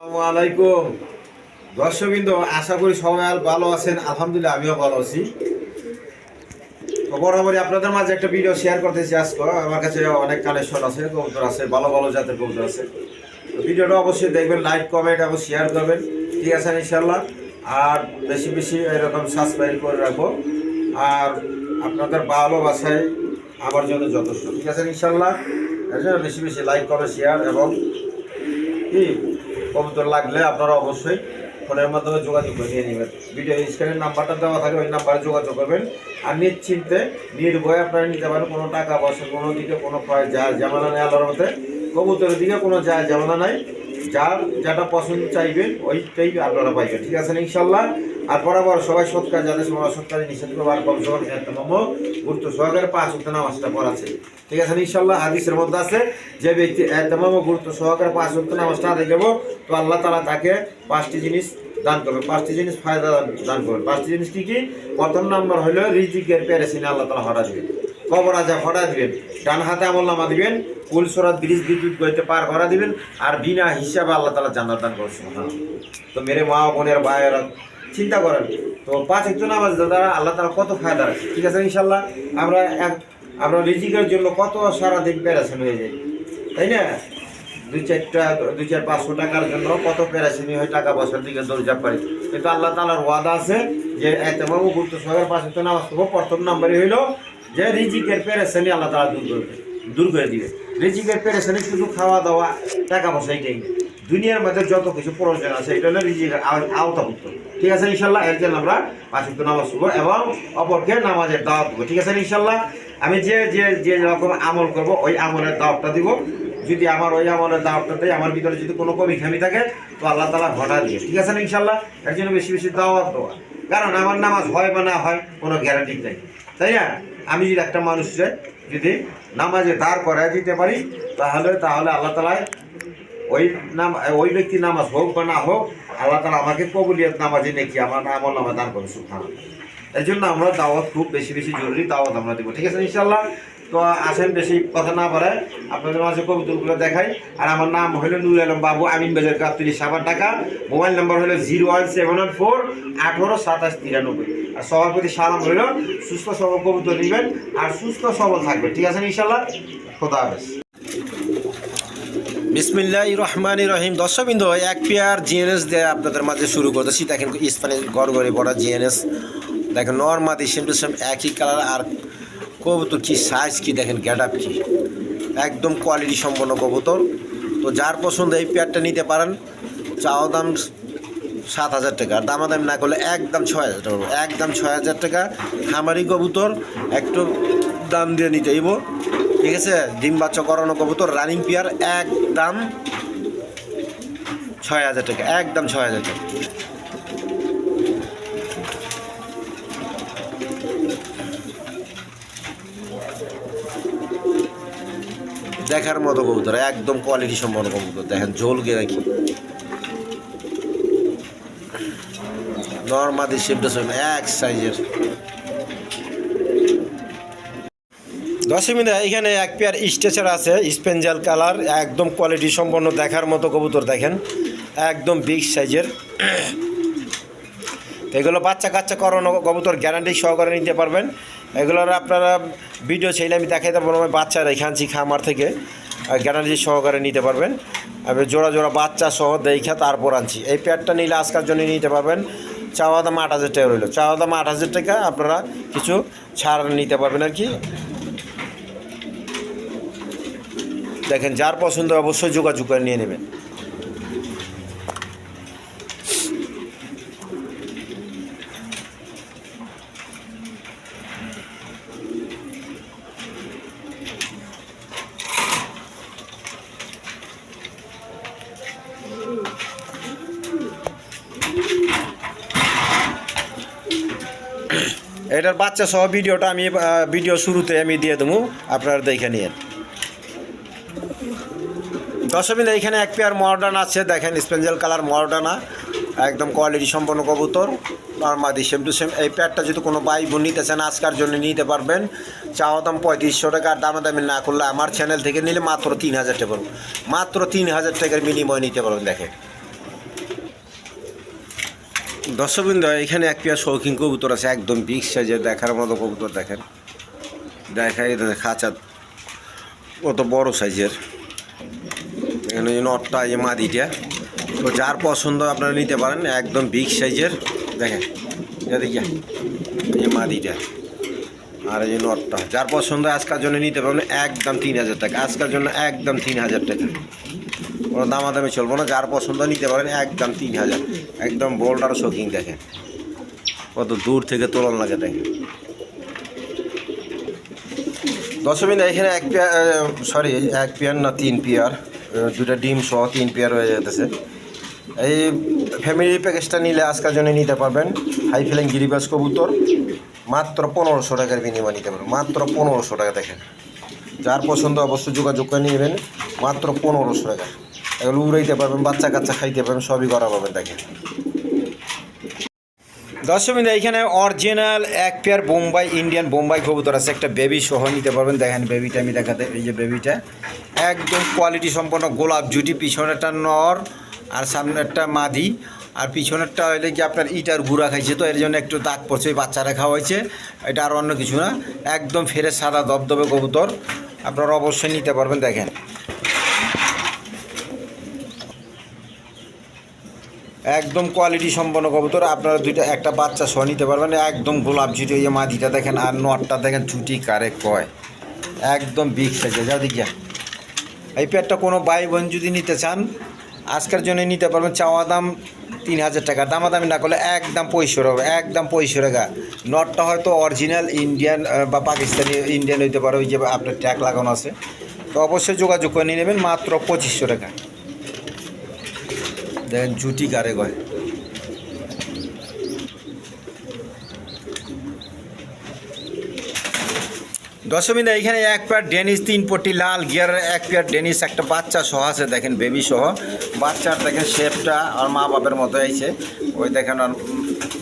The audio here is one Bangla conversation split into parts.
আলাইকুম। দর্শকবৃন্দ, আশা করি সবাই আর ভালো আছেন। আলহামদুলিল্লাহ, আমিও ভালো আছি। তো বরাবরই আপনাদের মাঝে একটা ভিডিও শেয়ার করতেছি আজকে। আমার কাছে অনেক কালেকশন আছে, কবুতর আছে, ভালো ভালো জাতের কবুতর আছে। তো ভিডিওটা অবশ্যই দেখবেন লাইক কমেন্ট এবং শেয়ার করবেন। ঠিক আছে ইনশাল্লাহ আর বেশি বেশি এরকম সাবস্ক্রাইব করে রাখব আর আপনাদের ভালোবাসায় আমার জন্য যথেষ্ট। ঠিক আছে ইনশাল্লাহ বেশি বেশি লাইক কমেন্ট শেয়ার এবং কি? কবুতর লাগলে আপনারা অবশ্যই ফোনের মাধ্যমে যোগাযোগ করে নিয়ে নেবেন। ভিডিও স্ক্রিনের নাম্বারটা দেওয়া থাকে, ওই নাম্বারে যোগাযোগ করবেন। আর নিশ্চিন্তে, নির্ভয়ে আপনারা নিতে পারেন, কোনো টাকা পয়সা, কোনো দিকে কোনো যার জামানা নেই আল্লাহর মতে কবুতরের দিকে কোনো যা জামানা নাই। যার যেটা পছন্দ চাইবেন, ওইটাই আপনারা পাইবেন ঠিক আছে ইনশাল্লাহ আর বরাবর সবাই সৎকার যাদের সময় সৎ নিষেধ করব আর কম সকাল একটা নম্বর গুরুত্ব সহকারে পাঁচ উত্তর নামাজটা পড়াচ্ছে ঠিক আছে ইনশাল্লাহ হাদিসের মধ্যে আছে, যে ব্যক্তি একদম গুরুত্ব সহকারে পাঁচ উত্তর নামাজটা আদায় করব, তো আল্লাহ তালা তাকে পাঁচটি জিনিস দান করবে পাঁচটি জিনিস ফায়দা দান- করবে পাঁচটি জিনিস কি কি? প্রথম নম্বর হলো রিজিকের পেরেসিনে আল্লাহ তালা হরা দিবেন। কবর আজা হরা দিবেন। ডান হাতে আমল নামা দিবেন। কুলসরাত ব্রিজ বিদ্যুৎ গইতে পার করা দিবেন। আর বিনা হিসাবে আল্লাহ তালা জান্নাত দান করছে তো মেরে মা বোনের ভাইয়েরা চিন্তা করেন। তো পাঁচ একটু নামাজ দ্বারা আল্লাহ তালা কত ফায়দা রাখছে ঠিক আছে ইনশাল্লাহ আমরা এক- আমরা রিজিকের জন্য কত সারাদিন প্যারাসিন হয়ে যাই। তাই না? দুই চারটা, দুই চার পাঁচশো টাকার জন্য কত প্যারাসিনি হয় টাকা পয়সার দিকে দৌড়জাপ পারি কিন্তু আল্লাহ তালার ওয়াদা আছে যে এত বাবু গুরুত্ব সহকার পাশে তো নামাজ পড়ব, প্রথম নাম্বারই হইল যে রিজিকের প্যারাসানি আল্লাহ তালা দূর করবে দূর করে দিবে। রিজিকের প্যারাসানি শুধু খাওয়া দাওয়া টাকা পয়সা এটাই। দুনিয়ার মধ্যে যত কিছু প্রয়োজন আছে, এটা হলো রিজিকের আও- আওতাভুক্ত। ঠিক আছে, ইনশাল্লাহ? এর জন্য আমরা পাঁচ ওয়াক্ত নামাজ পড়ব এবং অপরকে নামাজের দাওয়াত দেবো। ঠিক আছে, ইনশাল্লাহ? আমি যে যে যে রকম আমল করব, ওই আমলের দাওয়াতটা দিব। যদি আমার ওই আমলের দাওয়াতটা দেয় আমার ভিতরে যদি কোনো কমি খামি থাকে, তো আল্লাহ তালা ঘটা দিয়ে ঠিক আছে, ইনশাল্লাহ? এর জন্য বেশি বেশি দাওয়াত দেওয়া। কারণ আমার নামাজ হয় বা না হয়, কোনো গ্যারান্টি নেই। তাই না? আমি যদি একটা মানুষকে যদি নামাজে দাঁড় করায় দিতে পারি, তাহলে তাহলে আল্লাহ তালায় ওই নাম ওই ব্যক্তি নামাজ হোক বা না হোক, আল্লাহ তালা আমাকে কবুলিয়ত নামাজে নাকি, আমার নামা দান করে সুখান এই জন্য আমরা দাওয়াত খুব বেশি বেশি জরুরি দাওয়াত আমরা দেবো। ঠিক আছে ইনশাল্লাহ তো আসেন বেশি কথা না পারে আপনাদের মাঝে কবিতাগুলো দেখাই। আর আমার নাম হলো নুর আলম বাবু, আমিন বাজার কাত্রিশ সাবার টাকা মোবাইল নাম্বার হলো zero one seven one four আঠারো সাতাশ তিরানব্বই। আর সবার প্রতি সালাম হলো, সুস্থ সবল কবিতা নেবেন, আর সুস্থ সবল থাকবে ঠিক আছে ইনশাল্লাহ খোদা হাফেজ। বিসমিল্লাহ রহমান রহিম। দর্শকবৃন্দ, এক পেয়ার জিএনএস দিয়ে আপনাদের মাঝে শুরু করতেছি। দেখেন স্পানিশ গড় গড়ে পড়া জিএনএস দেখেন নর্মাদি সেম একই কালার, আর কবুতর কী সাইজ কী, দেখেন গ্যাট আপ কি। একদম কোয়ালিটি সম্পন্ন কবুতর। তো যার পছন্দ এই পেয়ারটা নিতে পারেন। চাওয়া দাম সাত হাজার টাকা। দামাদামি না করলে একদম ছয় হাজার টাকা। একদম ছয় হাজার টাকা। খামারি কবুতর, একটু দাম দিয়ে নিতে হইব। ঠিক আছে? ডিম বাচ্চা করানো কবুতর রানিং পেয়ার একদম ছয় হাজার টাকা, একদম ছয় হাজার টাকা। দেখার মতো কবুতর, একদম কোয়ালিটি সম্পন্ন কবুতর, দেখেন ঝোল গে রাখি নর্মাদি শিফট এক সাইজের দশ মিনিট এখানে এক পেয়ার স্ট্রেচার আছে স্পেঞ্জাল কালার একদম কোয়ালিটি সম্পন্ন দেখার মতো কবুতর দেখেন, একদম বিগ সাইজের এগুলো বাচ্চা কাচ্চা করানো কবুতর গ্যারান্টি সহকারে নিতে পারবেন। এগুলোর আপনারা ভিডিও চাইলে আমি দেখাইতে পারব আমি বাচ্চারা রেখে আনছি খামার থেকে গ্যারান্টি সহকারে নিতে পারবেন। আমি জোড়া জোড়া বাচ্চা সহ দেখা তারপর আনছি। এই প্যাডটা নিলে আজকার জন্য নিতে পারবেন। চাওয়া দাম আট হাজার টাকা রইল। চাওয়া দাম আট হাজার টাকা আপনারা কিছু ছাড় নিতে পারবেন আর কি। দেখেন, যার পছন্দ অবশ্যই যোগাযোগ করে নিয়ে নেবেন। এটার বাচ্চা সহ ভিডিওটা আমি ভিডিও শুরুতে আমি দিয়ে দেবো। আপনারা দেখে নিন দশমিন এখানে এক পেয়ার মডার্ন আছে, দেখেন স্পেঞ্জেল কালার মডার্না একদম কোয়ালিটি সম্পন্ন কবুতর নর্মাদি সেম টু সেম এই প্যাডটা যদি কোনো বাই বোন নিতে চান, আজকার জন্য নিতে পারবেন। চাওয়া দাম পঁয়ত্রিশশো টাকা, আর দামাদামি না করলে আমার চ্যানেল থেকে নিলে মাত্র তিন হাজার টাকা মাত্র তিন হাজার টাকার বিনিময় নিতে পারবেন দেখে দর্শকবৃন্দ, এখানে এক পেয়ার শৌখিন কবুতর আছে, একদম বিগ সাইজের দেখার মতো কবুতর, দেখেন। দেখাই খাঁচা কত বড় সাইজের এখানে যে নটটা এই মাদিটা। তো যার পছন্দ আপনারা নিতে পারেন, একদম বিগ সাইজের দেখেন এদিকে এই মাদিটা। আর এই নটটা যার পছন্দ আজকার জন্য নিতে পারবেন, একদম তিন হাজার টাকা। আজকার জন্য একদম তিন হাজার টাকা। কোনো দামাদামি চলবো না, যার পছন্দ নিতে পারেন, একদম তিন হাজার। একদম বোল্ডার শোকিং দেখেন। কত দূর থেকে তোলন লাগে, দেখেন। দশমিন এখানে এক পেয়ার সরি এক পেয়ার না, তিন পেয়ার দুটা ডিম সহ তিন পেয়ার হয়ে যেতেছে এই ফ্যামিলি প্যাকেজটা নিলে আজকাল জন্য নিতে পারবেন। হাই ফিলিং গিরিবাস কবুতর, মাত্র পনেরোশো টাকার বিনিময় নিতে পারবেন। মাত্র পনেরোশো টাকা দেখেন। যার পছন্দ অবশ্যই যোগাযোগ করে নেবেন। মাত্র পনেরোশো টাকা। এগুলো উড়াইতে পারবেন, বাচ্চা কাচ্চা খাইতে পারবেন, সবই করা পাবেন দেখেন। দর্শক এখানে অরিজিনাল এক পেয়ার বোম্বাই ইন্ডিয়ান বোম্বাই কবুতর আছে। একটা বেবি সহ নিতে পারবেন। দেখেন বেবিটা আমি দেখাতে, এই যে বেবিটা একদম কোয়ালিটি সম্পন্ন গোলাপ জুটি, পিছনেরটা নর, আর সামনেরটা মাদি। আর পিছনেরটা হইলে কি আপনার ইটার গুঁড়া খাইছে তো, এর জন্য একটু দাগ পড়ছে, ওই বাচ্চারা হয়েছে। এটা আর অন্য কিছু না। একদম ফেরে সাদা দবদবে কবুতর। আপনারা অবশ্যই নিতে পারবেন, দেখেন। একদম কোয়ালিটি সম্পন্ন কবুতর। আপনারা দুইটা, একটা বাচ্চা সহ নিতে পারবেন। একদম গোলাপ ঝুটি ওই মাদিটা দেখেন আর নটটা দেখেন ছুটি কারে কয়। একদম বিগ সাইজে যা দেখিয়া এই পেয়ারটা কোনো ভাই বোন যদি নিতে চান, আজকের জন্য নিতে পারবেন চাওয়া দাম তিন হাজার টাকা। দামাদামি না করলে একদম পঁয়ষো হবে, একদম পঁয়ষো টাকা। নটটা হয়তো অরিজিনাল ইন্ডিয়ান বা পাকিস্তানি ইন্ডিয়ান হইতে পারে, ওই যে আপনার ট্যাগ লাগানো আছে। তো অবশ্যই যোগাযোগ করে নিয়ে নেবেন, মাত্র পঁচিশশো টাকা। দেখেন জুটি কারে গয় দশমিনা এখানে এক পেয়ার ডেনিস তিন পটি লাল গিয়ারের এক পেয়ার ডেনিস একটা বাচ্চা সহ আছে, দেখেন বেবি সহ। বাচ্চার দেখেন শেপটা আর মা বাপের মতো আইছে ওই দেখেন আর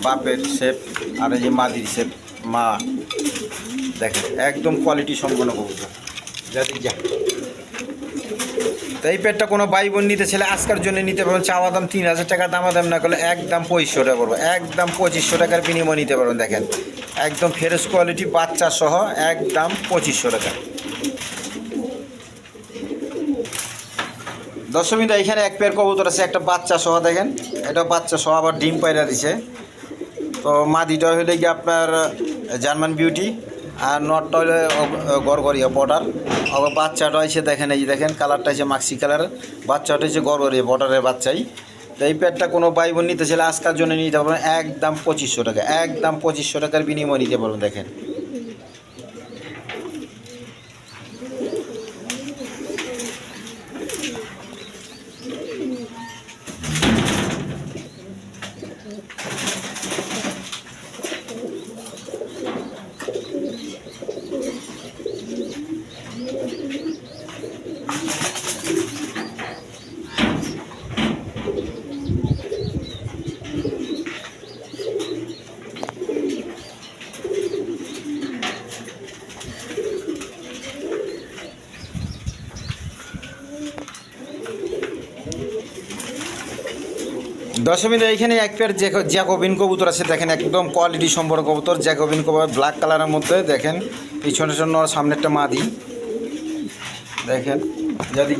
বাপের শেপ আর এই যে মাদির শেপ মা। দেখেন, একদম কোয়ালিটি সম্পন্ন কবুতর। যাতে যা। তো এই পেটটা কোনো ভাই বোন নিতে ছেলে আজকের জন্য নিতে পারবেন। চাওয়া দাম তিন হাজার টাকা, দামা দাম না করলে একদম পঁচিশশো টাকা পড়বে। একদম পঁচিশশো টাকার বিনিময় নিতে পারবেন, দেখেন। একদম ফ্রেশ কোয়ালিটি বাচ্চা সহ একদম পঁচিশশো টাকা। দশমিটা এখানে এক পেয়ার কবুতর আছে, একটা বাচ্চা সহ, দেখেন। এটা বাচ্চা সহ, আবার ডিম পায়রা দিছে। তো মাদিটা হলে গিয়ে আপনার জার্মান বিউটি। আর নটটা হলে গড়গড়িয়া বর্ডার আবার বাচ্চাটা হয়েছে দেখেন, এই দেখেন, কালারটা হয়েছে মাক্সি কালার। বাচ্চাটা হচ্ছে গড়গড়িয়া বর্ডারের বাচ্চাই। তো এই প্যাডটা কোনো ভাই বোন নিতে চাইলে আজকার জন্য নিতে পারবেন, একদম পঁচিশশো টাকা, একদম পঁচিশশো টাকার বিনিময় নিতে পারবেন, দেখেন। দশমীতে এইখানে এক পেয়ার জ্যাকোবিন কবুতর আছে, দেখেন একদম কোয়ালিটি সম্পর্ক কবুতর। জ্যাকোবিন কবুতর ব্ল্যাক কালারের মধ্যে, দেখেন, পিছনে জন্য সামনে একটা মাদি। দেখেন, যদি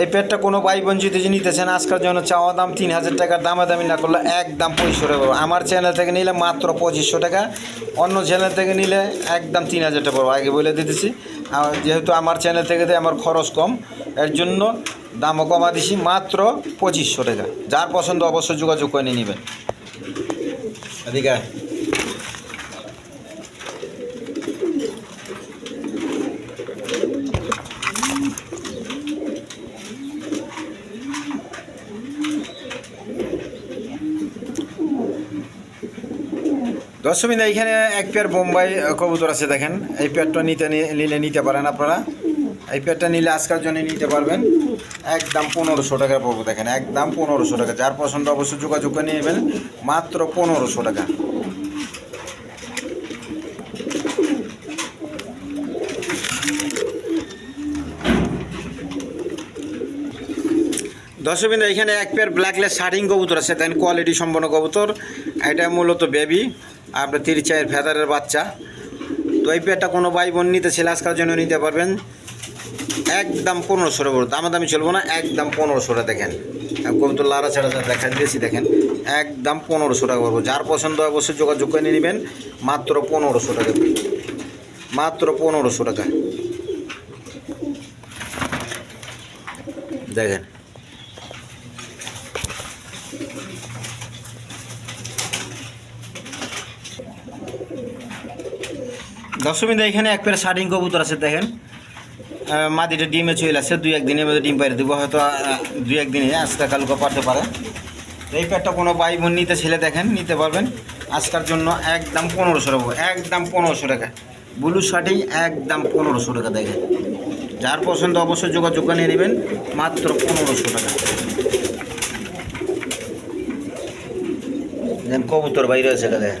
এই পেটটা কোনো ভাই বোন যদি নিতেছেন, আজকের জন্য চাওয়া দাম তিন হাজার টাকার দামে দামি না করলে একদম পঁচিশশো টাকা পড়বে। আমার চ্যানেল থেকে নিলে মাত্র পঁচিশশো টাকা, অন্য চ্যানেল থেকে নিলে একদম তিন হাজার টাকা পড়বে আগে বলে দিতেছি যেহেতু আমার চ্যানেল থেকে আমার খরচ কম, এর জন্য দামও কমা দিছি মাত্র পঁচিশশো টাকা। যার পছন্দ অবশ্যই যোগাযোগ করে নিয়ে নেবেন। এদিকে আয়। দশমী দা এক পেয়ার বোম্বাই কবুতর আছে দেখেন। এই পেয়ারটা নিতে নিলে নিতে পারেন আপনারা। এই পেয়ারটা নিলে আজকের জন্য নিতে পারবেন। একদম পনেরোশো টাকা পড়ব দেখেন, একদম পনেরোশো টাকা। যার পছন্দ অবশ্যই যোগাযোগ করে নেবেন, মাত্র পনেরোশো টাকা। দর্শকবিন্দু এখানে এক পেয়ার ব্ল্যাকলেস শার্টিং কবুতর আছে। দেন কোয়ালিটি সম্পন্ন কবুতর। এটা মূলত বেবি আপনার তিরিশ চায়ের ফেদারের বাচ্চা। তো এই পেয়ারটা কোনো ভাই বোন নিতে ছেলে আজকার জন্য নিতে পারবেন। একদম পনেরোশো টাকা দামাদামি চলবো না, একদম পনেরোশো টাকা দেখেন কবুতর লারা ছাড়া দেখেন বেশি দেখেন। একদম পনেরোশো টাকা পড়ব। যার পছন্দ হয় অবশ্যই যোগাযোগ করে নিয়ে নেবেন। মাত্র পনেরোশো টাকা। মাত্র পনেরোশো টাকা। দেখেন। দশমিন্দা এখানে এক পেয়ার শার্টিং কবুতর আছে, দেখেন। মাদিটা ডিমে চলে আসছে দুই একদিনের মধ্যে ডিম পাইরে দেবো, হয়তো দুই একদিনে আজকে কালকে পারতে পারে। এই পেয়ারটা কোনো ভাই বোন নিতে ছেলে দেখেন, নিতে পারবেন। আজকার জন্য একদম পনেরোশো টাকা, একদম পনেরোশো টাকা। ব্লু শার্টিং একদম পনেরোশো টাকা দেখেন। যার পছন্দ অবশ্যই যোগাযোগ নিয়ে নেবেন, মাত্র পনেরোশো টাকা। কবুতর বাইরে আছে, দেখেন।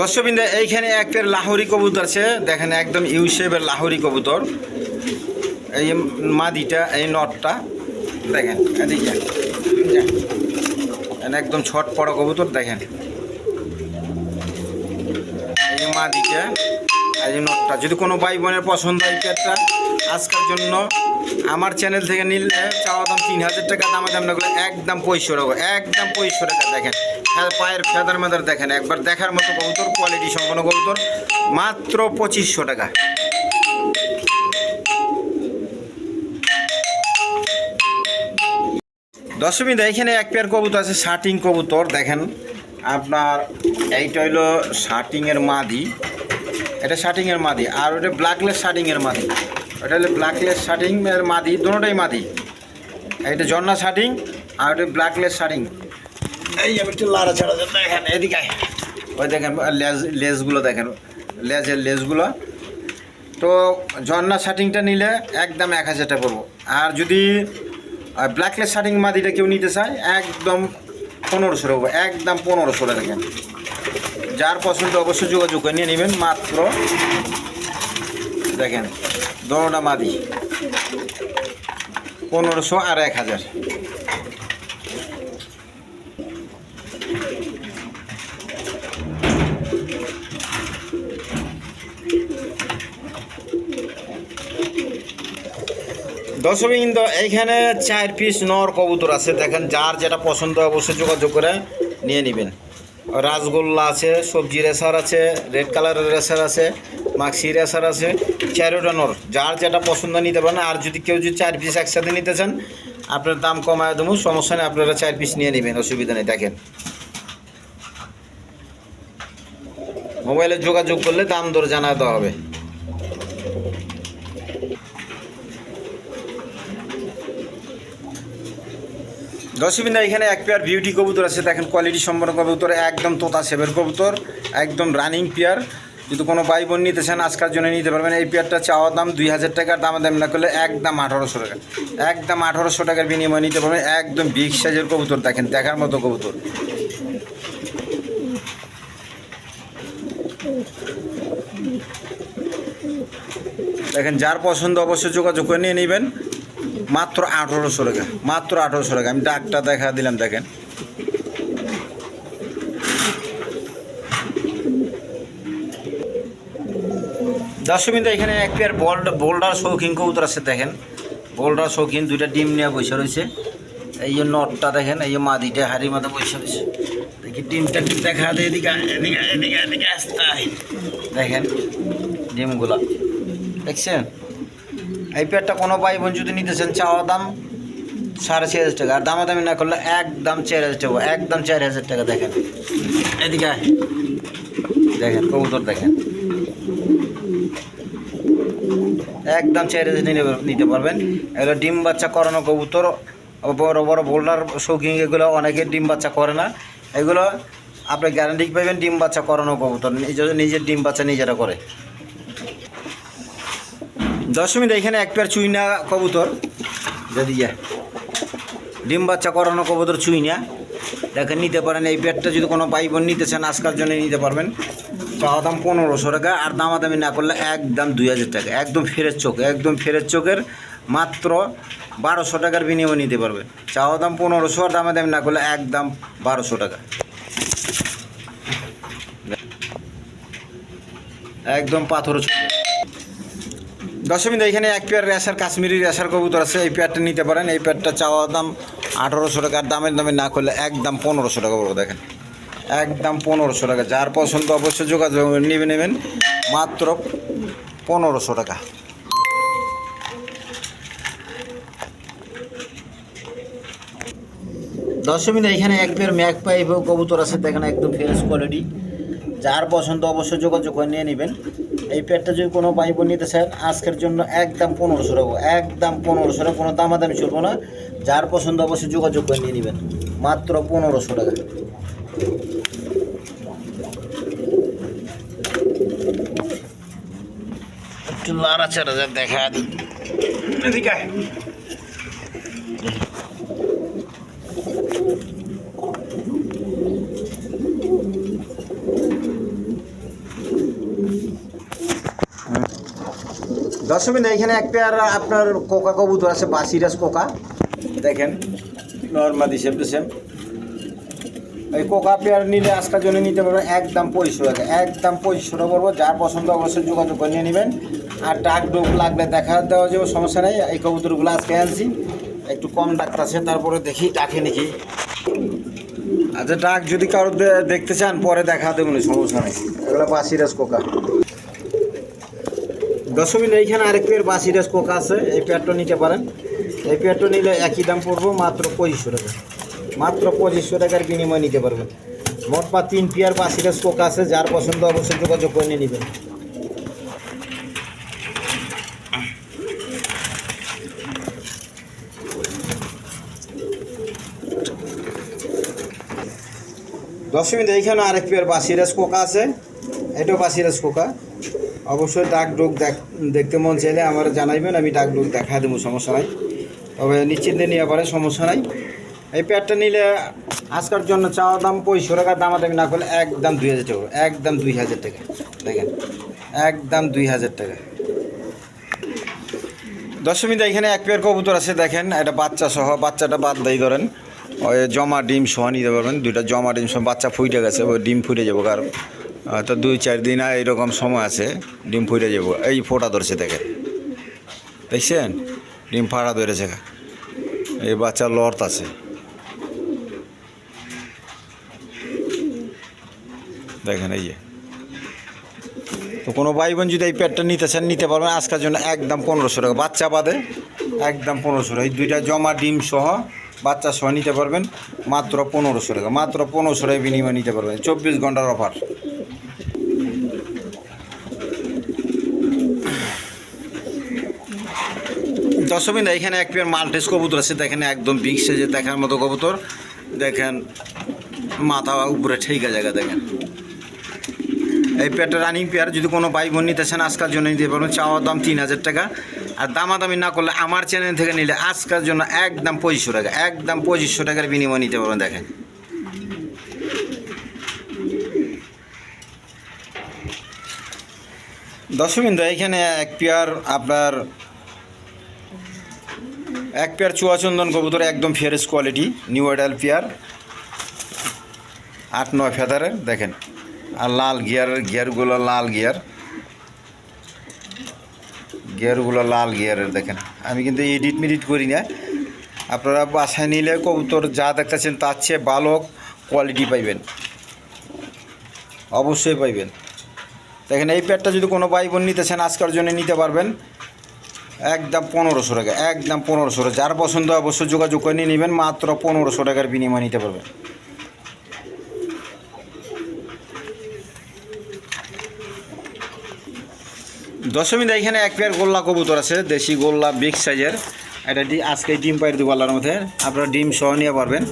দর্শকবৃন্দ, এইখানে একটা লাহোরি কবুতর আছে। দেখেন, একদম ইউ শেপের লাহোরি কবুতর। এই মাদিটা, এই নটটা, দেখেন, এদিকে। একদম ছট পড়া কবুতর, দেখেন। এই মাদিটা, এই নটটা। যদি কোনো ভাই বোনের পছন্দ হয় পেটটা আজকের জন্য আমার চ্যানেল থেকে নিলে চাওয়া দাম তিন হাজার টাকা দামে দাম একদম পঁয়ষো টাকা, একদম পঁয়ষো টাকা, দেখেন। পায়ের ফেদার মেদার দেখেন, একবার দেখার মতো কবুতর কোয়ালিটি সম্পন্ন কবুতর মাত্র পঁচিশশো টাকা। দশমিদা এখানে এক পেয়ার কবুতর আছে শার্টিং কবুতর, দেখেন। আপনার এইটা হইল শার্টিংয়ের মাদি। এটা শার্টিংয়ের মাদি, আর ওটা ব্ল্যাকলেস শার্টিংয়ের মাদি। ওটা হলো ব্ল্যাকলেস শার্টিংয়ের মাদি, দুটোটাই মাদি। এটা জন্না শার্টিং আর ওটা ব্ল্যাকলেস শার্টিং এই আমি একটু লাড়া ছাড়া দেখেন এদিকে ওই দেখেন, লেজ, লেজগুলো দেখেন, লেজের লেজগুলো। তো জন্না শার্টিংটা নিলে একদম এক হাজার টাকা পড়ব। আর যদি ব্ল্যাকলেস শার্টিং মাদিটা কেউ নিতে চায়, একদম পনেরোশো টাকা একদম পনেরোশো টাকা দেখেন। যার পছন্দ অবশ্যই যোগাযোগ করে নিয়ে নেবেন, মাত্র দেখেন, দোনোটা মাদি, পনেরোশো আর এক হাজার। দশমিন্দ এইখানে চার পিস নর কবুতর আছে। দেখেন, যার যেটা পছন্দ অবশ্যই যোগাযোগ করে নিয়ে নেবেন। রাসগোল্লা আছে, সবজি রেসার আছে, রেড কালারের রেসার আছে, মাক্সি রেসার আছে, চারোটা নর। যার যেটা পছন্দ নিতে পারেন। আর যদি কেউ যদি চার পিস একসাথে নিতে চান, আপনার দাম কমায় দেবো, সমস্যা নেই, আপনারা চার পিস নিয়ে নেবেন, অসুবিধা নেই, দেখেন। মোবাইলে যোগাযোগ করলে দাম দর জানাতে হবে। দশমিনা এখানে এক পেয়ার বিউটি কবুতর আছে, দেখেন কোয়ালিটি সম্পন্ন কবুতর, একদম তোতা সেবের কবুতর, একদম রানিং পেয়ার। যদি কোনো ভাই বোন নিতে চান, আজকার জন্য নিতে পারবেন। এই পেয়ারটা চাওয়া দাম দুই হাজার টাকার দাম দাম না করলে একদম আঠারোশো টাকা। একদম আঠারোশো টাকার বিনিময়ে নিতে পারবেন। একদম বিগ সাইজের কবুতর, দেখেন, দেখার মতো কবুতর। দেখেন, যার পছন্দ অবশ্যই যোগাযোগ করে নিয়ে নেবেন। মাত্র আঠারোশো টাকা, মাত্র আঠারোশো টাকা। আমি ডাকটা দেখা দিলাম, দেখেন। দশমিন এখানে এক পেয়ার বোল্ড বোল্ডার শৌখিন কবুতর আছে, দেখেন। বোল্ডার শৌখিন, দুইটা ডিম নিয়ে বসে রয়েছে। এই যে নটটা, দেখেন, এই যে মাদিটা হাড়ি মাথা বসে রয়েছে। দেখি, ডিমটা দেখা দেয় এদিকে এদিকে এদিকে এদিকে আসতে দেখেন, ডিমগুলা। দেখছেন? এই পেয়ারটা কোনো ভাই বোন যদি নিতে চান, চাওয়া দাম সাড়ে চার হাজার টাকা। আর দামাদামি না করলে একদম চার হাজার টাকা, একদম চার হাজার টাকা দেখেন। এদিকে দেখেন, কবুতর দেখেন। একদম চার হাজার নিতে নিতে পারবেন। এগুলো ডিম বাচ্চা করানো কবুতর, বড় বড় বোল্ডার শৌখিন এগুলো অনেকে ডিম বাচ্চা করে না। এগুলো আপনি গ্যারান্টি পাবেন ডিম বাচ্চা করানো কবুতর। নিজের নিজের ডিম বাচ্চা নিজেরা করে। দশমিন এখানে এক পেয়ার চুইনা কবুতর। যদি যা ডিম বাচ্চা করানো কবুতর চুইনা দেখেন নিতে পারেন, এই পেয়ারটা যদি কোনো বোন নিতে চান, আজকার জন্য নিতে পারবেন। চাওয়া দাম পনেরোশো টাকা, আর দামাদামি না করলে একদম দুই হাজার টাকা, একদম ফেরের চোখ, একদম ফেরের চোখের মাত্র বারোশো টাকার বিনিময় নিতে পারবেন। চাওয়া দাম পনেরোশো, আর দামে দামি না করলে একদম বারোশো টাকা। একদম পাথর দশমিন এখানে এক পেয়ার রেশার কাশ্মীরি রেশার কবুতর আছে, এই পেয়ারটা নিতে পারেন। এই পেয়ারটা চাওয়া দাম আঠারোশো টাকা, আর দামের দামে না করলে একদম পনেরোশো টাকা পড়ব দেখেন। একদম পনেরোশো টাকা। যার পছন্দ অবশ্যই যোগাযোগ নেবে নেবেন মাত্র পনেরোশো টাকা। দশমিন এখানে এক পেয়ার ম্যাক পাইপ কবুতর আছে, দেখেন একদম ফ্রেশ কোয়ালিটি যার পছন্দ অবশ্যই যোগাযোগ করে নিয়ে নেবেন। এই পেয়ারটা যদি কোনো পাইপ নিতে চান আজকের জন্য একদম পনেরোশো টাকা, একদম পনেরোশো টাকা, কোনো দামাদামি চলবো না। যার পছন্দ অবশ্যই যোগাযোগ করে নিয়ে নেবেন, মাত্র পনেরোশো টাকা। একটু লাড়াচাড়া দেখা দিই। দশমিন এখানে এক পেয়ার আপনার কোকা কবুতর আছে, বাসিরাজ কোকা। দেখেন নর্মাদি সেম টু সেম এই কোকা পেয়ার নিলে আজকের জন্য নিতে পারবেন একদম পঁচিশশো টাকা, একদম পঁচিশশো টাকা পড়ব। যার পছন্দ অবশ্যই যোগাযোগ করে নিয়ে নেবেন। আর ডাক ডোক লাগলে দেখা দেওয়া যাবে, সমস্যা নেই। এই কবুতরগুলো আজকে আনছি। একটু কম ডাক্তার আছে, তারপরে দেখি ডাকে নাকি। আচ্ছা ডাক যদি কারও দে- দেখতে চান, পরে দেখা দেবেন সমস্যা নেই। এগুলো বাসিরাজ কোকা। দশমিন এইখানে আরেক পেয়ার বাসিরাজ কোকা আছে, এই পেয়ারটা নিতে পারেন। এই পেয়ারটা নিলে একই দাম পড়ব মাত্র পঁচিশশো টাকা। মাত্র পঁচিশশো টাকার বিনিময় নিতে পারবেন। মোট পা তিন পেয়ার বাসিরাজ কোকা আছে, যার পছন্দ অবশ্যই যোগাযোগ করে নেবেন। দশমিন এইখানে আরেক পেয়ার বাসিরাজ কোকা আছে, এটাও বাসিরাজ কোকা। অবশ্যই ডাক ডুক দেখ- দেখতে মন চাইলে আমার জানাইবেন, আমি ডাক ডুক দেখা দেবো, সমস্যা নাই। তবে নিশ্চিন্তে নিয়ে পারে, সমস্যা নাই। এই প্যাডটা নিলে আজকের জন্য চাওয়া দাম পঁয়ষট্টি টাকার দামাদামি না করলে একদম দুই হাজার টাকা, একদম দুই হাজার টাকা। দেখেন, একদম দুই হাজার টাকা। দশমীতে এখানে এক পেয়ার কবুতর আছে, দেখেন, এটা বাচ্চা সহ বাচ্চাটা বাদ দেই ধরেন। ওই জমা ডিম সহ নিতে পারবেন, দুইটা জমা ডিম সহ বাচ্চা ফুটে গেছে, ওই ডিম ফুটে যাব, কারণ তো দুই, চার দিন আর এরকম সময় আছে, ডিম ফুটে যাব। এই ফোটা ধরছে দেখেন দেখছেন? ডিম ফাড়া ধরেছে। এই বাচ্চা লর্ত আছে। দেখেন, এই যে। তো কোনো ভাই বোন যদি এই প্যাডটা নিতে চান, নিতে পারবেন। আজকের জন্য একদম পনেরোশো টাকা। বাচ্চা বাদে একদম পনেরোশো টাকা। এই দুইটা জমা ডিম সহ বাচ্চা সহ নিতে পারবেন মাত্র পনেরোশো টাকা, মাত্র পনেরোশো টাকা বিনিময়ে নিতে পারবেন। চব্বিশ ঘণ্টার অফার। দশমিন এখানে এক পেয়ার মাল্টেস কবুতর আছে, দেখেন একদম বিগ সাইজে দেখার মতো কবুতর। দেখেন, মাথা উপরে ঠেকা জায়গা, দেখেন। এই পেয়ারটা রানিং পেয়ার, যদি কোনো ভাই বোন নিতে চান, আজকের জন্য নিতে পারবেন। চাওয়ার দাম তিন হাজার টাকা। আর দামাদামি না করলে আমার চ্যানেল থেকে নিলে আজকের জন্য একদম পঁচিশশো টাকা, একদম পঁচিশশো টাকার বিনিময় নিতে পারবেন, দেখেন। দশমিন্দা এখানে এক পেয়ার আপনার, এক পেয়ার চুয়াচন্দন কবুতর একদম fresh quality new ideal pair, আট নয় ফেদারের, দেখেন। আর লাল গিয়ারের গিয়ারগুলো লাল গিয়ার গিয়ারগুলো লাল গিয়ারের দেখেন। আমি কিন্তু এডিট মিডিট করি না। আপনারা বাসায় নিলে কবুতর যা দেখতেছেন তার চেয়ে ভালো কোয়ালিটি পাইবেন। অবশ্যই পাইবেন। দেখেন, এই প্যাডটা যদি কোনো ভাই বোন নিতে চান, আজকের জন্য নিতে পারবেন। একদম পনেরোশো টাকা, একদম পনেরোশো টাকা। যার পছন্দ অবশ্যই যোগাযোগ করে নিয়ে নেবেন, মাত্র পনেরোশো টাকার বিনিময় নিতে পারবেন। দশমীতে এখানে এক পেয়ার গোল্লা কবুতর আছে, দেশি গোল্লা বিগ সাইজের এটা আজকে ডিম পাই দেবো আল্লাহর মধ্যে আপনারা ডিম সহ নিয়ে পারবেন।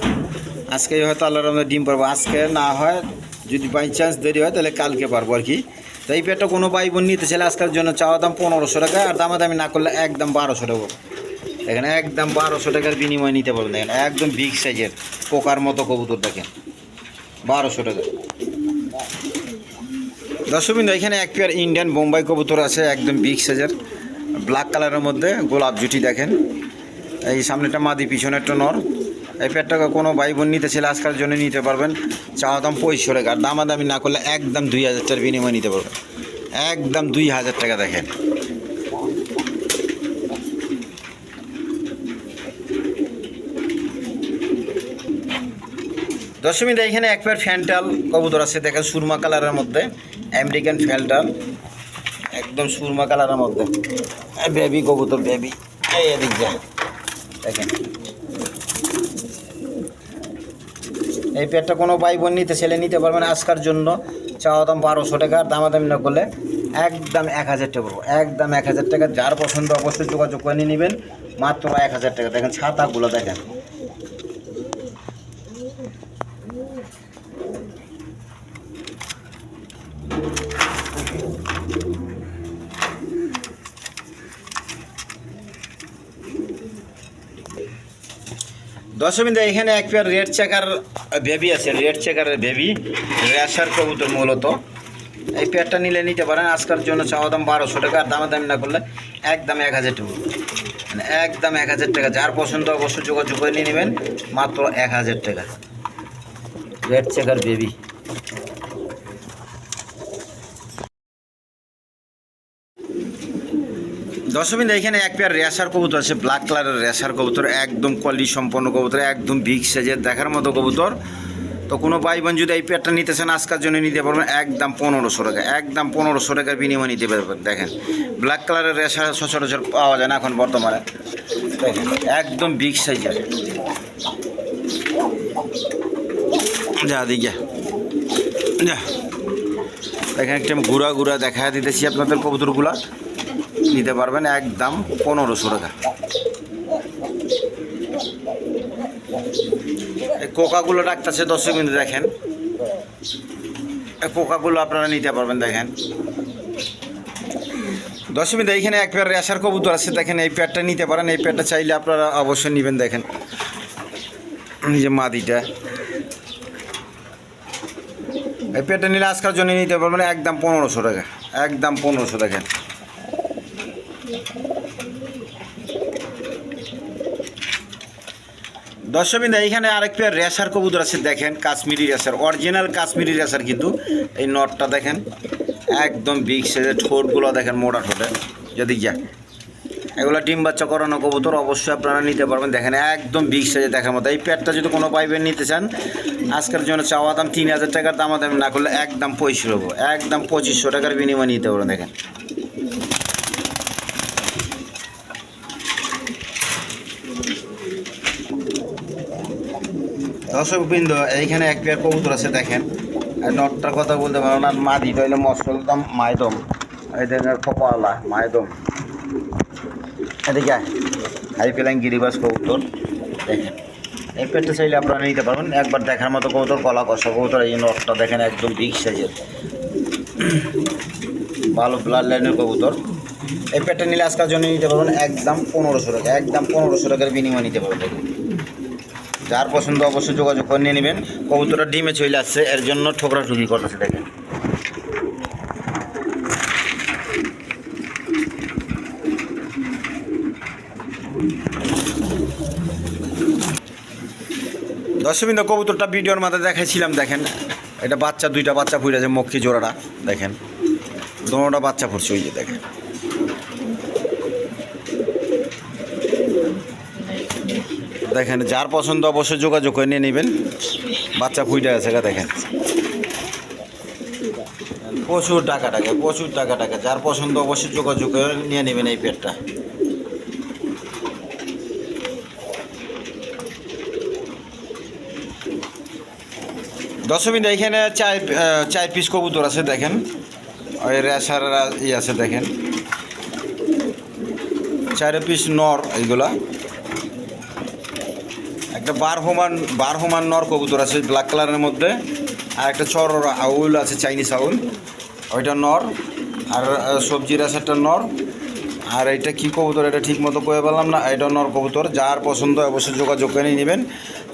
আজকে হয়তো আল্লাহর মধ্যে ডিম পারব আজকে না হয়, যদি বাই চান্স দেরি হয়, তাহলে কালকে পারব আর কি। তো এই পেয়ারটা কোনো ভাই বোন নিতে চাইলে আজকের জন্য চাওয়া দাম পনেরোশো টাকা, আর দামাদামি না করলে একদম বারোশো টাকা। দেখেন একদম বারোশো টাকার বিনিময়ে নিতে পারবেন। দেখেন, একদম বিগ সাইজের পোকার মতো কবুতর দেখেন। বারোশো টাকা। দর্শকবিন্দু এখানে এক পেয়ার ইন্ডিয়ান বোম্বাই কবুতর আছে, একদম বিগ সাইজের ব্ল্যাক কালারের মধ্যে, গোলাপ জুটি দেখেন। এই সামনেটা মাদি, পিছনেরটা নর। এই পেটটাকে কোনো ভাই বোন নিতে ছেলে আজকাল জন্য নিতে পারবেন। চাওয়া দাম পঁয়ষট্টি টাকা, আর দামাদামি না করলে একদম দুই হাজার টাকার বিনিময়ে নিতে পারবেন। একদম দুই হাজার টাকা দেখেন। দশমীতে এখানে এক পেয়ার ফ্যান্টাল কবুতর আছে, দেখেন সুরমা কালারের মধ্যে। আমেরিকান ফ্যান্টাল একদম সুরমা কালারের মধ্যে। বেবি কবুতর বেবি এই এদিক যা, দেখেন। এই পেয়ারটা কোনো ভাই বোন নিতে, ছেলে নিতে পারবেন আজকার জন্য। চাওয়া দাম বারোশো টাকা দামাদামি না করলে একদম এক হাজার টাকা পড়ব। একদম এক হাজার টাকা, যার পছন্দ অবশ্যই যোগাযোগ করে নিয়ে নেবেন। মাত্র এক হাজার টাকা। দেখেন ছাতাগুলো দেখেন। দশমিন্দা, এখানে এক পেয়ার রেড চেকার বেবি আছে রেড চেকারের বেবি রেশার কবুতর মূলত। এই পেয়ারটা নিলে নিতে পারেন, আজকের জন্য চাওয়া দাম বারোশো টাকা, আর দামে দামি না করলে একদম এক হাজার টাকা। মানে একদম এক হাজার টাকা, যার পছন্দ অবশ্যই যোগাযোগ করে নিয়ে নেবেন, মাত্র এক হাজার টাকা। রেড চেকার বেবি দশমিন এখানে এক পেয়ার রেশার কবুতর আছে ব্ল্যাক কালারের রেশার কবুতর, একদম কোয়ালিটি সম্পন্ন কবুতর, একদম বিগ সাইজের দেখার মতো কবুতর। তো কোনো ভাই বোন যদি এই পেয়ারটা নিতে চান, আজকার জন্য নিতে পারবেন একদম পনেরোশো টাকা, একদম পনেরোশো টাকার বিনিময় নিতে পারবেন, দেখেন। ব্ল্যাক কালারের রেশা সচরাচর পাওয়া যায় না এখন বর্তমানে। দেখেন, একদম বিগ সাইজের যা দিক যা। দেখেন, একটা আমি ঘুরা ঘুরা দেখা দিতেছি আপনাদের কবুতরগুলা। নিতে পারবেন একদম পনেরোশো টাকা। এই কোকাগুলো রাখতেছে দশ মিনিট দেখেন। এই কোকাগুলো আপনারা নিতে পারবেন, দেখেন। দশ মিনিট এইখানে এক পেয়ার রেশার কবুতর আছে, দেখেন, এই পেয়ারটা নিতে পারেন। এই পেয়ারটা চাইলে আপনারা অবশ্যই নেবেন, দেখেন। নিজে মাদিটা। এই পেয়ারটা নিলে আজকাল জন্য নিতে পারবেন, একদম পনেরোশো টাকা। একদম পনেরোশো, দেখেন। দর্শকবিন্দু এইখানে আরেক পেয়ার রেশার কবুতর আছে, দেখেন, কাশ্মীরি রেশার অরিজিনাল কাশ্মীরি রেশার কিন্তু। এই নটটা দেখেন, একদম বিগ সাইজের ঠোঁটগুলো দেখেন, মোটা ঠোঁটে। যদি যা, এগুলো ডিম বাচ্চা করানো কবুতর, অবশ্যই আপনারা নিতে পারবেন। দেখেন, একদম বিগ সাইজে দেখার মতো। এই পেয়ারটা যদি কোনো পাইবেন, নিতে চান, আজকের জন্য চাওয়া দাম তিন হাজার টাকার দাম দাম না করলে একদম পঁয়ষট্টি একদম পঁচিশশো টাকার বিনিময়ে নিতে পারবেন, দেখেন। দর্শক বৃন্দ এইখানে এক পেয়ার কবুতর আছে, দেখেন। নটটার কথা বলতে পারো না মাদিটা হইলে মশল দাম মায়দম এই দেখেন, কপালা মায়দম এদিকে হাই পেলাইন গিরিবাস কবুতর, দেখেন। এই পেটটা চাইলে আপনারা নিতে পারবেন, একবার দেখার মতো কবুতর কলা কষা কবুতর, এই নটটা দেখেন একদম বিগ সাইজের ভালো ব্লাড লাইনের কবুতর। এই পেটটা নিলে আজকাল জন্য নিতে পারবেন একদম পনেরোশো টাকা, একদম পনেরোশো টাকার বিনিময় নিতে পারবেন। যার পছন্দ অবশ্যই যোগাযোগ করে নিয়ে নেবেন। কবুতরটা ডিমে চলে আসছে, এর জন্য ঠোকরা ঠুকি করতেছে, দেখেন। দশমিন কবুতরটা ভিডিওর মাথায় দেখাইছিলাম, দেখেন। এটা বাচ্চা, দুইটা বাচ্চা ফুটেছে মক্ষী জোড়াটা, দেখেন। দোনোটা বাচ্চা ফুটছে ওই যে দেখেন। দেখেন, যার পছন্দ অবশ্যই যোগাযোগ করে নিয়ে নেবেন। বাচ্চা ফুইটা আছে গা, দেখেন। প্রচুর টাকা টাকা, প্রচুর টাকা টাকা। যার পছন্দ অবশ্যই যোগাযোগ করে নিয়ে নেবেন এই পেটটা। দশমিন এখানে চার চার পিস কবুতর আছে, দেখেন। ওই রেশার ই আছে, দেখেন। চার পিস নর এইগুলা একটা বারহমান বারহমান নর কবুতর আছে ব্ল্যাক কালারের মধ্যে। আর একটা চর আউল আছে চাইনিজ আউল। ওইটা নর, আর সবজির আছে একটা নর। আর এটা কি কবুতর, এটা ঠিক মতো কয়ে পেলাম না, এটা নর কবুতর। যার পছন্দ অবশ্যই যোগাযোগ করে নেবেন।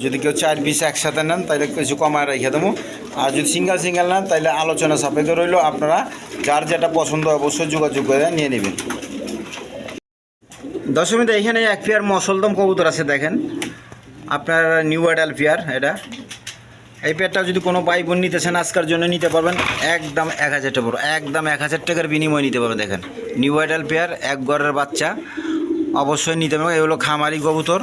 যদি কেউ চার পিস একসাথে নেন তাহলে কিছু কমায় রেখে দেবো। আর যদি সিঙ্গেল সিঙ্গেল নেন তাহলে আলোচনা সাপেক্ষে রইল আপনারা। যার যেটা পছন্দ অবশ্যই যোগাযোগ করে নিয়ে নেবেন। দশমীতে এখানে এক পেয়ার মসলদম কবুতর আছে, দেখেন। আপনার নিউ অ্যাডাল পেয়ার এটা। এই পেয়ারটা যদি কোনো ভাই বোন নিতে চান, আজকের জন্য নিতে পারবেন। একদম এক হাজার টাকা পড়ো একদম এক হাজার টাকার বিনিময় নিতে পারবেন, দেখেন। নিউ অ্যাডাল পেয়ার এক ঘরের বাচ্চা, অবশ্যই নিতে পারবেন এগুলো খামারি কবুতর,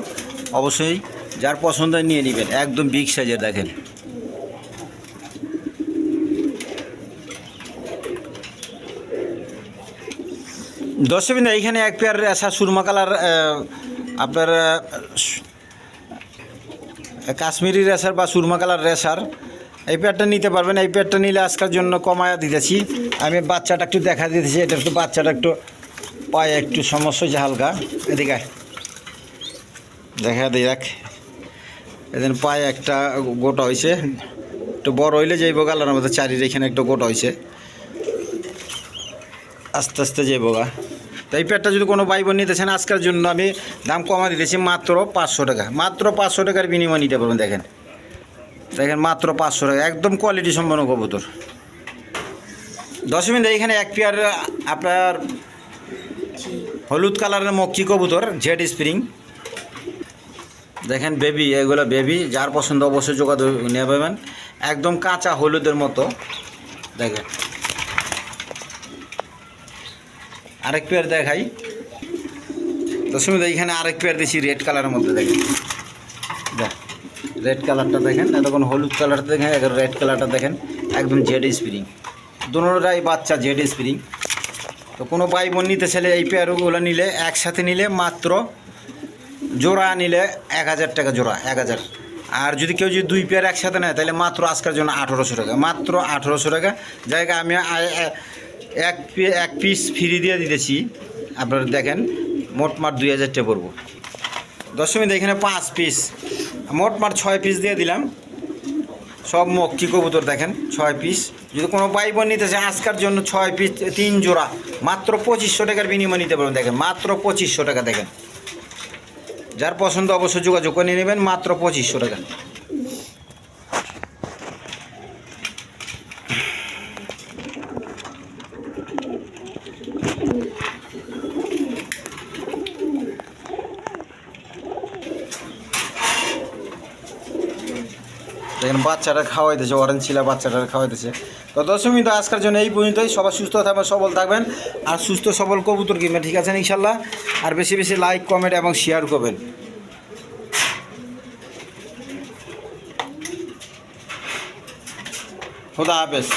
অবশ্যই যার পছন্দ নিয়ে নেবেন। একদম বিগ সাইজের দেখেন। দশমিন এইখানে এক পেয়ার আসা সুরমা কালার আপনার কাশ্মীরি রেসার বা সুরমা কালার রেসার, এই পেয়ারটা নিতে পারবেন। এই পেয়ারটা নিলে আজকের জন্য কমায়া দিতেছি। আমি বাচ্চাটা একটু দেখা দিতেছি, এটা একটু বাচ্চাটা একটু পায়ে একটু সমস্যা হয়েছে হালকা। এদিকে দেখা দিই, দেখ। এদিন পায়ে একটা গোটা হয়েছে। একটু বড় হইলে যাইব গালার মধ্যে চারির এখানে একটা গোটা হয়েছে। আস্তে আস্তে যাইব গা। তো এই প্যাডটা যদি কোনো ভাই বোন নিতে চান আজকের জন্য আমি দাম কমা দিতেছি মাত্র পাঁচশো টাকা। মাত্র পাঁচশো টাকার বিনিময় নিতে পারবেন, দেখেন। দেখেন, মাত্র পাঁচশো টাকা। একদম কোয়ালিটি সম্পন্ন কবুতর। দশ মিনিট, এখানে এক পেয়ার আপনার হলুদ কালারের মক্কি কবুতর জেড স্প্রিং দেখেন বেবি এগুলো বেবি যার পছন্দ অবশ্যই যোগাযোগ নিয়ে পাবেন একদম কাঁচা হলুদের মতো। দেখেন। আরেক পেয়ার দেখাই। দশমিত এইখানে আরেক পেয়ার দিয়েছি রেড কালারের মধ্যে দেখেন। দেখ রেড কালারটা দেখেন এতক্ষণ হলুদ কালারটা দেখেন এখন রেড কালারটা দেখেন, একদম জেড স্প্রিং দুটোটাই বাচ্চা জেড স্প্রিং তো কোনো ভাই বোন নিতে ছেলে এই পেয়ারগুলো নিলে, একসাথে নিলে মাত্র জোড়া নিলে এক হাজার টাকা জোড়া, এক হাজার। আর যদি কেউ যদি দুই পেয়ার একসাথে নেয়, তাহলে মাত্র আজকের জন্য আঠেরোশো টাকা, মাত্র আঠেরোশো টাকা। জায়গা আমি এক এক পিস ফ্রি দিয়ে দিতেছি। আপনারা দেখেন, মোট মাঠ দুই হাজার টাকা পড়ব। দশমীতে এখানে পাঁচ পিস মোট মাঠ ছয় পিস দিয়ে দিলাম। সব মক্কি কবুতর দেখেন, ছয় পিস যদি কোনো ভাই বোন নিতে চায়, আজকার জন্য ছয় পিস তিন জোড়া। মাত্র পঁচিশশো টাকার বিনিময় নিতে পারবেন, দেখেন। মাত্র পঁচিশশো টাকা, দেখেন। যার পছন্দ অবশ্যই যোগাযোগ করে নেবেন, মাত্র পঁচিশশো টাকা দেখেন বাচ্চাটা খাওয়াইতেছে অরেঞ্জ শিলা বাচ্চাটা খাওয়াইতেছে। তো দশমী তো আজকের জন্য এই পর্যন্তই। সবাই সুস্থ থাকবেন, সবল থাকবেন। আর সুস্থ, সবল কবুতর কিনবেন, ঠিক আছে ইনশাল্লাহ? আর বেশি বেশি লাইক কমেন্ট এবং শেয়ার করবেন। খোদা হাফেজ।